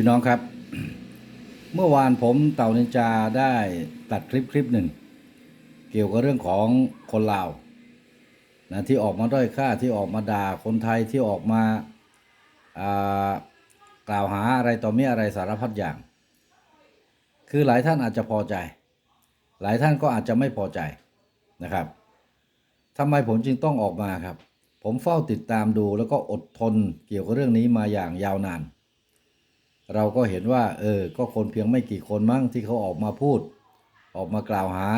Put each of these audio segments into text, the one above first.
พี่น้องครับ เมื่อวานผมเต่านินจาได้ตัดคลิปคลิปหนึ่ง เกี่ยวกับเรื่องของคนลาวนะที่ออกมาด้อยค่าที่ออกมาด่าคนไทยที่ออกมาากล่าวหาอะไรต่อมีอะไรสารพัดอย่าง คือหลายท่านอาจจะพอใจ หลายท่านก็อาจจะไม่พอใจนะครับทำไมผมจึงต้องออกมาครับ ผมเฝ้าติดตามดูแล้วก็อดทนเกี่ยวกับเรื่องนี้มาอย่างยาวนาน เราก็เห็นว่า เออ ก็คนเพียงไม่กี่คนมั้งที่เขาออกมาพูด ออกมากล่าวหา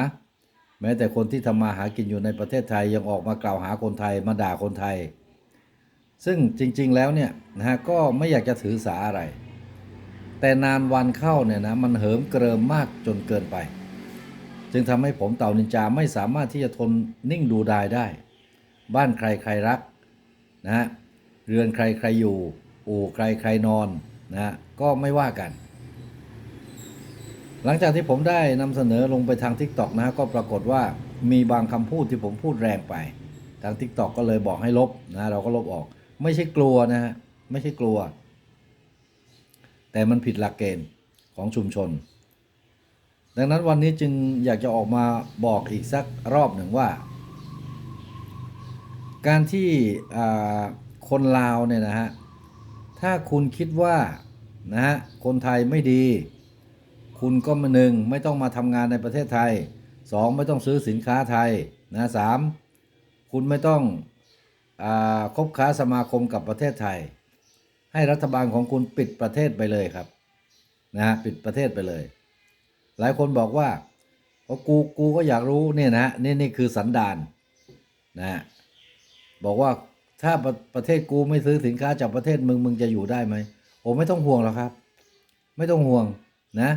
แม้แต่คนที่ทำมาหากินอยู่ในประเทศไทยยังออกมากล่าวหาคนไทยมาด่าคนไทย ซึ่งจริง ๆ แล้วเนี่ยนะฮะก็ไม่อยากจะถือสาอะไร แต่นานวันเข้าเนี่ยนะมันเหิมเกริมมากจนเกินไป จึงทำให้ผมเต่านินจาไม่สามารถที่จะทนนิ่งดูดายได้ บ้านใครใครรักนะฮะเรือนใครใครอยู่ อู่ใครใครนอน นะก็ไม่ว่ากัน หลังจากที่ผมได้นำเสนอลงไปทาง TikTok นะก็ปรากฏว่ามีบางคำพูดที่ผมพูดแรงไป ทาง TikTok ก็เลยบอกให้ลบนะเราก็ลบออก ไม่ใช่กลัวนะฮะไม่ใช่กลัว แต่มันผิดหลักเกณฑ์ของชุมชน ดังนั้นวันนี้จึงอยากจะออกมาบอกอีกสักรอบหนึ่งว่า การที่คนลาวเนี่ยนะฮะ ถ้าคุณคิดว่านะฮะคนไทยไม่ดี คุณก็มาหนึ่งไม่ต้องมาทำงานในประเทศไทยสองไม่ต้องซื้อสินค้าไทยนะสามคุณไม่ต้องอคบค้าสมาคมกับประเทศไทย ให้รัฐบาลของคุณปิดประเทศไปเลยครับนะฮะปิดประเทศไปเลย หลายคนบอกว่ากูกูก็อยากรู้เนี่ยนะฮะนี่นี่คือสันดานนะฮะบอกว่า ถ้าประประเทศกูไม่ซื้อสินค้าจากประเทศมึงมึงจะอยู่ได้ไหมโอ้ไม่ต้องห่วงหรอกครับ ไม่ต้องห่วงนะ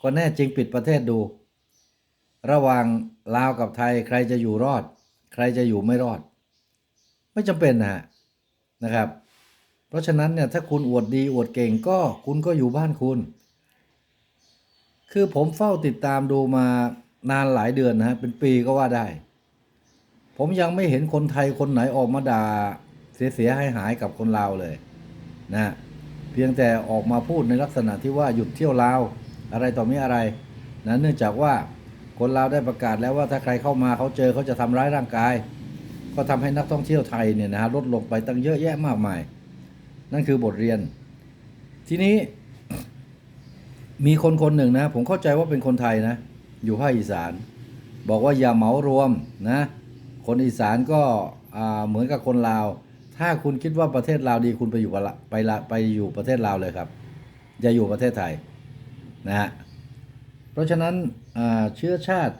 ก็แน่จริงปิดประเทศดู ระหว่างลาวกับไทยใครจะอยู่รอด ใครจะอยู่ไม่รอด ไม่จำเป็นนะฮะนะครับ เพราะฉะนั้นเนี่ยถ้าคุณอวดดีอวดเก่งก็คุณก็อยู่บ้านคุณ คือผมเฝ้าติดตามดูมานานหลายเดือนนะฮะเป็นปีก็ว่าได้ ผมยังไม่เห็นคนไทยคนไหนออกมาด่าเสียหายหายกับคนลาวเลยนะเพียงแต่ออกมาพูดในลักษณะที่ว่าหยุดเที่ยวลาวอะไรต่อมีอะไรนะเนื่องจากว่าคนลาวได้ประกาศแล้วว่าถ้าใครเข้ามาเขาเจอเขาจะทำร้ายร่างกาย ก็ทำให้นักท่องเที่ยวไทยเนี่ยนะฮะลดลงไปตั้งเยอะแยะมากมาย นั่นคือบทเรียน ทีนี้ มีคนคนหนึ่งนะ ผมเข้าใจว่าเป็นคนไทยนะ อยู่ภาคอีสาน บอกว่าอย่าเหมารวมนะ คนอีสานก็เหมือนกับคนลาว ถ้าคุณคิดว่าประเทศลาวดีคุณไปอยู่ไปละไปอยู่ประเทศลาวเลยครับ อย่าอยู่ประเทศไทยนะฮะเพราะฉะนั้นเชื้อชาติ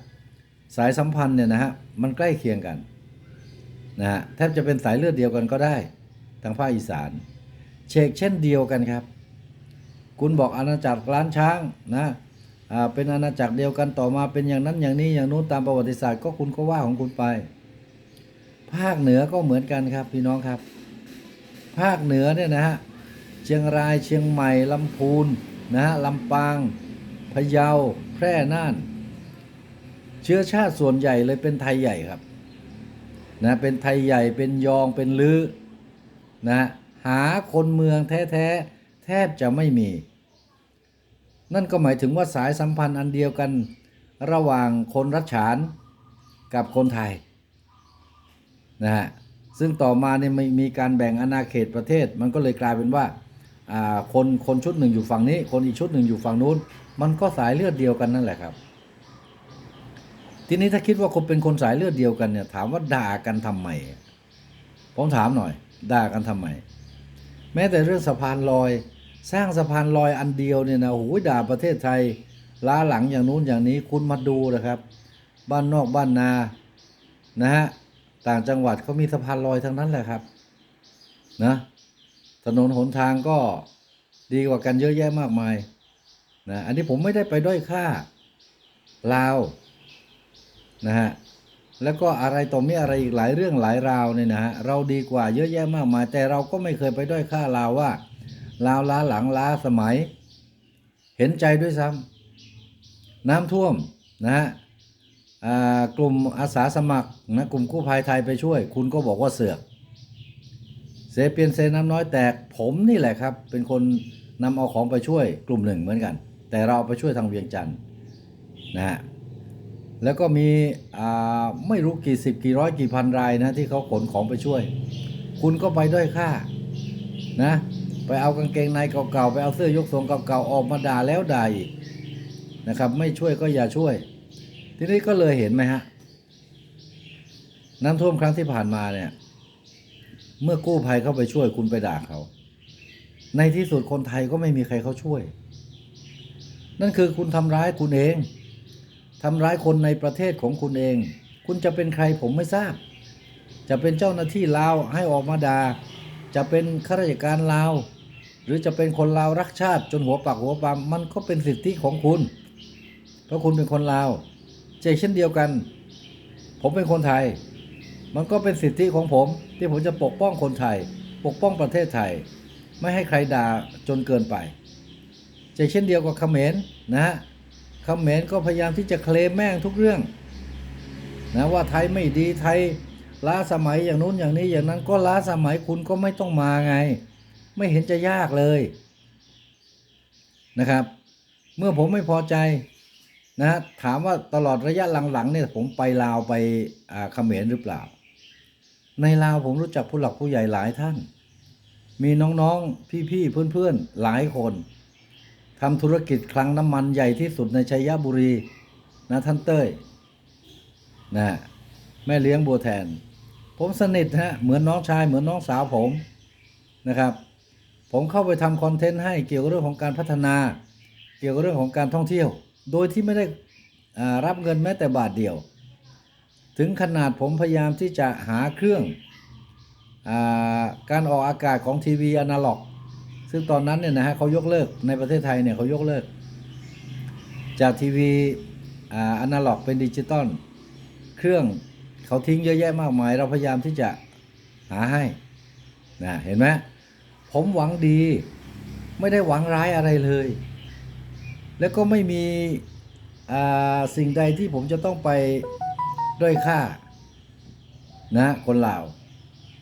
สายสัมพันธ์เนี่ยนะฮะมันใกล้เคียงกันนะฮะแทบจะเป็นสายเลือดเดียวกันก็ได้ทางภาคอีสานเชกเช่นเดียวกันครับ คุณบอกอาณาจักรล้านช้างนะเป็นอาณาจักรเดียวกันต่อมาเป็นอย่างนั้นอย่างนี้อย่างนู้นตามประวัติศาสตร์ก็คุณก็ว่าของคุณไป ภาคเหนือก็เหมือนกันครับพี่น้องครับ ภาคเหนือเนี่ยนะฮะเชียงรายเชียงใหม่ลำพูนนะฮะลำปางพะเยาแพร่น่าน เชื้อชาติส่วนใหญ่เลยเป็นไทยใหญ่ครับนะเป็นไทยใหญ่เป็นยองเป็นลือนะหาคนเมืองแท้ๆแทบจะไม่มี นั่นก็หมายถึงว่าสายสัมพันธ์อันเดียวกันระหว่างคนรัชฉานกับคนไทย นะฮะซึ่งต่อมาเนี่ยมีมีการแบ่งอาณาเขตประเทศ มันก็เลยกลายเป็นว่าอ่าคนคนชุดหนึ่งอยู่ฝั่งนี้ คนอีกชุดหนึ่งอยู่ฝั่งนู้น มันก็สายเลือดเดียวกันนั่นแหละครับ ทีนี้ถ้าคิดว่าคนเป็นคนสายเลือดเดียวกันเนี่ยถามว่าด่ากันทำไมผมถามหน่อย ด่ากันทำไมแม้แต่เรื่องสะพานลอย สร้างสะพานลอยอันเดียวเนี่ยนะโอ้โหด่าประเทศไทย ล้าหลังอย่างนู้นอย่างนี้คุณมาดูนะครับ บ้านนอกบ้านนานะฮะ ต่างจังหวัดเขามีสะพานลอยทั้งนั้นแหละครับนะถนนหนทางก็ดีกว่ากันเยอะแยะมากมายนะอันนี้ผมไม่ได้ไปด้อยค่าลาวนะฮะแล้วก็อะไรต่อมีอะไรอีกหลายเรื่องหลายราวเนี่ยนะฮะเราดีกว่าเยอะแยะมากมาย แต่เราก็ไม่เคยไปด้อยค่าลาวว่าลาวล้าหลังล้าสมัย เห็นใจด้วยซ้ำน้ำท่วมนะฮะ กลุ่มอาสาสมัครนะกลุ่มกู้ภัยไทยไปช่วย คุณก็บอกว่าเสือกเซเปียนเซน้ำน้อยแตกผมนี่แหละครับ เป็นคนนำเอาของไปช่วยกลุ่มหนึ่งเหมือนกัน แต่เราไปช่วยทางเวียงจันทร์นะฮะแล้วก็มีไม่รู้กี่สิบกี่ร้อยกี่พันรายนะที่เขาขนของไปช่วย คุณก็ไปด้วยค่านะไปเอากางเกงในเก่าๆไปเอาเสื้อยกทรงเก่าๆออกมาด่าแล้วด่าอีกนะครับ ไม่ช่วยก็อย่าช่วย ทีนี้ก็เลยเห็นไหมฮะ น้ำท่วมครั้งที่ผ่านมาเนี่ย เมื่อกู้ภัยเข้าไปช่วยคุณไปด่าเขา ในที่สุดคนไทยก็ไม่มีใครเขาช่วย นั่นคือคุณทำร้ายคุณเองทำร้ายคนในประเทศของคุณเอง คุณจะเป็นใครผมไม่ทราบ จะเป็นเจ้าหน้าที่ลาวให้ออกมาด่าจะเป็นข้าราชการลาว หรือจะเป็นคนลาวรักชาติจนหัวปากหัวปามมันก็เป็นสิทธิของคุณ เพราะคุณเป็นคนลาว เช่นเช่นเดียวกัน ผมเป็นคนไทย มันก็เป็นสิทธิของผม ที่ผมจะปกป้องคนไทย ปกป้องประเทศไทย ไม่ให้ใครด่าจนเกินไปเช่นเช่นเดียวกับเขมรนะฮะเขมรก็พยายามที่จะเคลมแม่งทุกเรื่องนะว่าไทยไม่ดีไทยล้าสมัยอย่างนู้นอย่างนี้อย่างนั้นก็ล้าสมัยคุณก็ไม่ต้องมาไง ไม่เห็นจะยากเลยนะครับ เมื่อผมไม่พอใจ นะฮะถามว่าตลอดระยะหลังๆเนี่ยผมไปลาวไปเขมรหรือเปล่า ในลาวผมรู้จักผู้หลักผู้ใหญ่หลายท่าน มีน้องๆพี่ๆเพื่อนๆหลายคนทำธุรกิจคลังน้ำมันใหญ่ที่สุดในชัยบุรีนะท่านเต้ยนะแม่เลี้ยงบัวแทน ผมสนิทฮะเหมือนน้องชายเหมือนน้องสาวผมนะครับ ผมเข้าไปทำคอนเทนต์ให้เกี่ยวกับเรื่องของการพัฒนา เกี่ยวกับเรื่องของการท่องเที่ยว โดยที่ไม่ได้รับเงินแม้แต่บาทเดียว ถึงขนาดผมพยายามที่จะหาเครื่องอการออกอากาศของทีวีอนาล็อก ซึ่งตอนนั้นเนี่ยนะฮะเขายกเลิกในประเทศไทยเนี่ยเขายกเลิก จากทีวีอ่าอนาล็อกเป็นดิจิตอลเครื่องเขาทิ้งเยอะแยะมากมาย เราพยายามที่จะหาให้นะเห็นไหมผมหวังดี ไม่ได้หวังร้ายอะไรเลย แล้วก็ไม่มีอ่าสิ่งใดที่ผมจะต้องไปด้อยค่านะคนลาว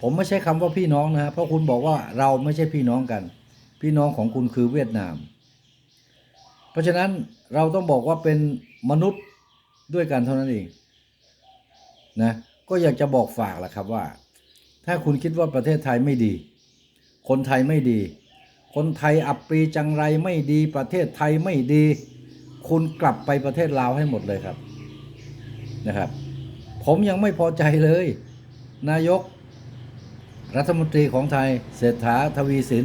ผมไม่ใช่คำว่าพี่น้องนะฮะเพราะคุณบอกว่าเราไม่ใช่พี่น้องกัน พี่น้องของคุณคือเวียดนาม เพราะฉะนั้นเราต้องบอกว่าเป็นมนุษย์ด้วยกันเท่านั้นเองนะก็อยากจะบอกฝากแหละครับว่า ถ้าคุณคิดว่าประเทศไทยไม่ดี คนไทยไม่ดี คนไทยอับปีจังไรไม่ดีประเทศไทยไม่ดี คุณกลับไปประเทศลาวให้หมดเลยครับนะครับ ผมยังไม่พอใจเลย นายก รัฐมนตรีของไทยเศรษฐาทวีสิน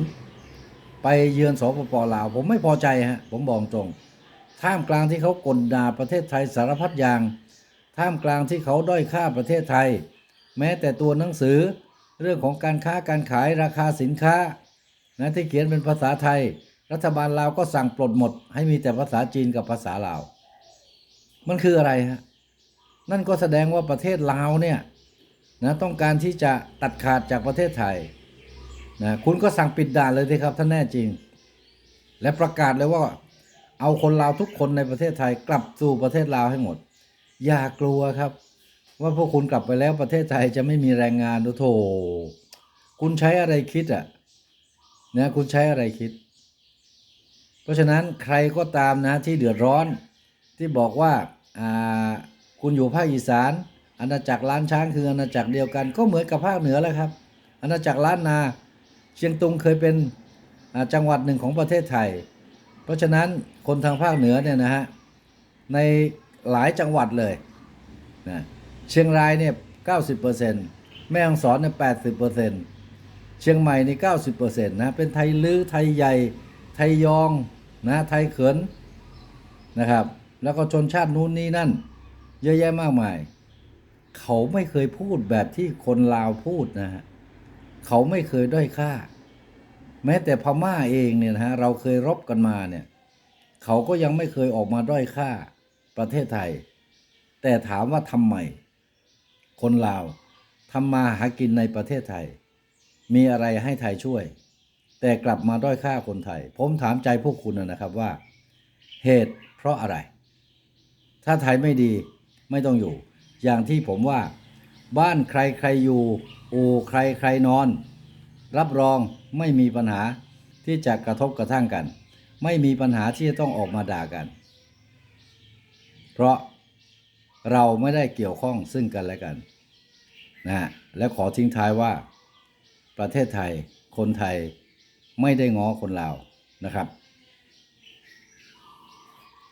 ไปเยือนสปปลาว ผมไม่พอใจฮะผมบอกตรง ท่ามกลางที่เขากลด่าประเทศไทยสารพัดอย่าง ท่ามกลางที่เขาด้อยค่าประเทศไทย แม้แต่ตัวหนังสือเรื่องของการค้าการขายราคาสินค้า นะที่เขียนเป็นภาษาไทย รัฐบาลลาวก็สั่งปลดหมด ให้มีแต่ภาษาจีนกับภาษาลาว มันคืออะไรฮะนั่นก็แสดงว่าประเทศลาวเนี่ยนะต้องการที่จะตัดขาดจากประเทศไทยนะคุณก็สั่งปิดด่านเลยสิครับถ้าแน่จริง และประกาศเลยว่าเอาคนลาวทุกคนในประเทศไทยกลับสู่ประเทศลาวให้หมด อย่ากลัวครับ ว่าพวกคุณกลับไปแล้วประเทศไทยจะไม่มีแรงงานโอ้โถคุณใช้อะไรคิดอะ นะคุณใช้อะไรคิด เพราะฉะนั้นใครก็ตามนะที่เดือดร้อนที่บอกว่าอ่าคุณอยู่ภาคอีสาน อาณาจักรล้านช้างคืออาณาจักรเดียวกัน ก็เหมือนกับภาคเหนือแล้วครับอาณาจักรล้านนา เชียงตุงเคยเป็นจังหวัดหนึ่งของประเทศไทย เพราะฉะนั้นคนทางภาคเหนือเนี่ยนะฮะในหลายจังหวัดเลยนะเชียงรายเนี่ย90%แม่ฮ่องสอนเนี่ย80%เเชียงใหม่นี่90%นะเป็นไทยลื้อไทยใหญ่ ไทยยองนะไทยเขินนะครับ แล้วก็ชนชาตินู้นนี่นั่น เยอะแยะมากมาย เขาไม่เคยพูดแบบที่คนลาวพูดนะฮะเขาไม่เคยด้อยค่า แม้แต่พม่าเองเนี่ยนะฮะเราเคยรบกันมาเนี่ยเขาก็ยังไม่เคยออกมาด้อยค่าประเทศไทย แต่ถามว่าทำไมคนลาวทำมาหากินในประเทศไทย มีอะไรให้ไทยช่วย แต่กลับมาด้อยค่าคนไทย ผมถามใจพวกคุณนะครับว่า เหตุเพราะอะไร ถ้าไทยไม่ดีไม่ต้องอยู่ อย่างที่ผมว่า บ้านใครใครอยู่อู่ใครใครนอน รับรองไม่มีปัญหาที่จะกระทบกระทั่งกัน ไม่มีปัญหาที่จะต้องออกมาด่ากัน เพราะเราไม่ได้เกี่ยวข้องซึ่งกันและกันนะและขอทิ้งท้ายว่า ประเทศไทย คนไทยไม่ได้ง้อคนลาวนะครับ